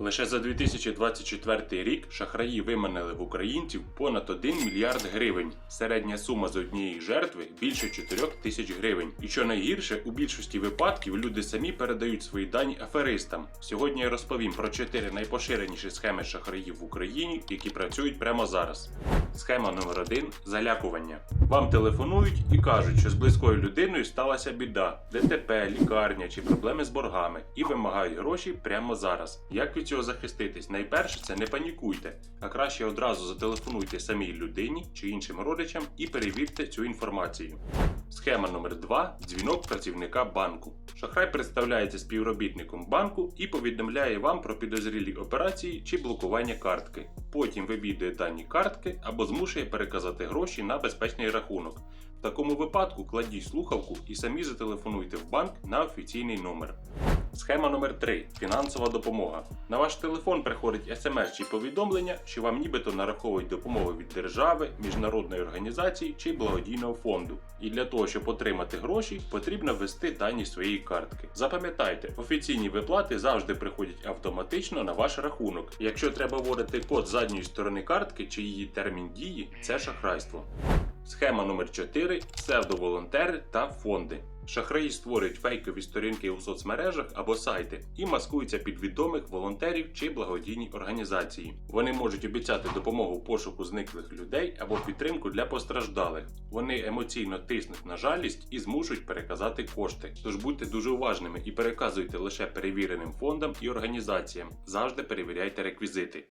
Лише за 2024 рік шахраї виманили в українців понад 1 мільярд гривень. Середня сума з однієї жертви більше 4 тисяч гривень. І що найгірше, у більшості випадків люди самі передають свої дані аферистам. Сьогодні я розповім про 4 найпоширеніші схеми шахраїв в Україні, які працюють прямо зараз. Схема номер 1 залякування. Вам телефонують і кажуть, що з близькою людиною сталася біда, ДТП, лікарня чи проблеми з боргами, і вимагають гроші прямо зараз. Як від цього захиститись? Найперше це не панікуйте, а краще одразу зателефонуйте самій людині чи іншим родичам і перевірте цю інформацію. Схема номер 2 дзвінок працівника банку. Шахрай представляється співробітником банку і повідомляє вам про підозрілі операції чи блокування картки. Потім вивідує дані картки або змушує переказати гроші на безпечний рахунок. В такому випадку кладіть слухавку і самі зателефонуйте в банк на офіційний номер. Схема номер 3 фінансова допомога. На ваш телефон приходить смс чи повідомлення, що вам нібито нараховують допомогу від держави, міжнародної організації чи благодійного фонду. І для того, щоб отримати гроші, потрібно ввести дані своєї картки. Запам'ятайте, офіційні виплати завжди приходять автоматично на ваш рахунок. Якщо треба вводити код задньої сторони картки чи її термін дії, це шахрайство. Схема номер 4 псевдоволонтери та фонди. Шахраї створюють фейкові сторінки у соцмережах або сайти і маскуються під відомих волонтерів чи благодійні організації. Вони можуть обіцяти допомогу пошуку зниклих людей або підтримку для постраждалих. Вони емоційно тиснуть на жалість і змушують переказати кошти. Тож будьте дуже уважними і переказуйте лише перевіреним фондам і організаціям. Завжди перевіряйте реквізити.